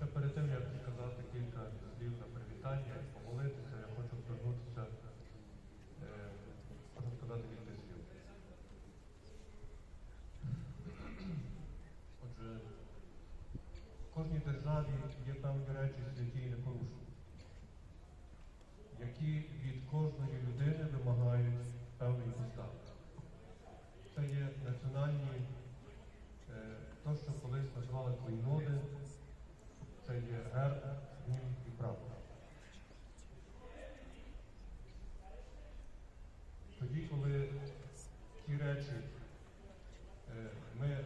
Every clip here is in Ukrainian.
Ще перед тим, як сказати кілька слів на привітання помолитися, я хочу звернутися, е, хочу сказати кілька слів. Отже, в кожній державі є певні речі святі і непорушні, які від кожної людини вимагають певної постави. Це є національні, е, то, що колись називали клейноди, це є герб, гімн і прапор. Тоді, коли ті речі е, ми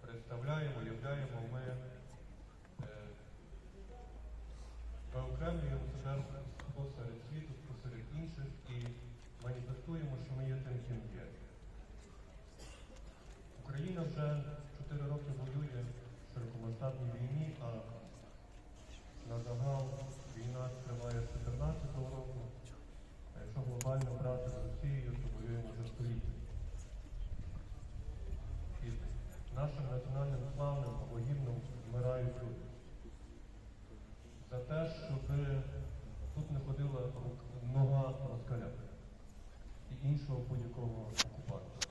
представляємо, являємо, ми е, виокремлюємо себе посеред світу, посеред інших і маніфестуємо, що ми є тим, ким є. Україна вже 4 роки воює в широкомасштабній війні, нашим національним славним вмирають люди. За те, щоб тут не ходила нога москаля і іншого будь-якого окупанта.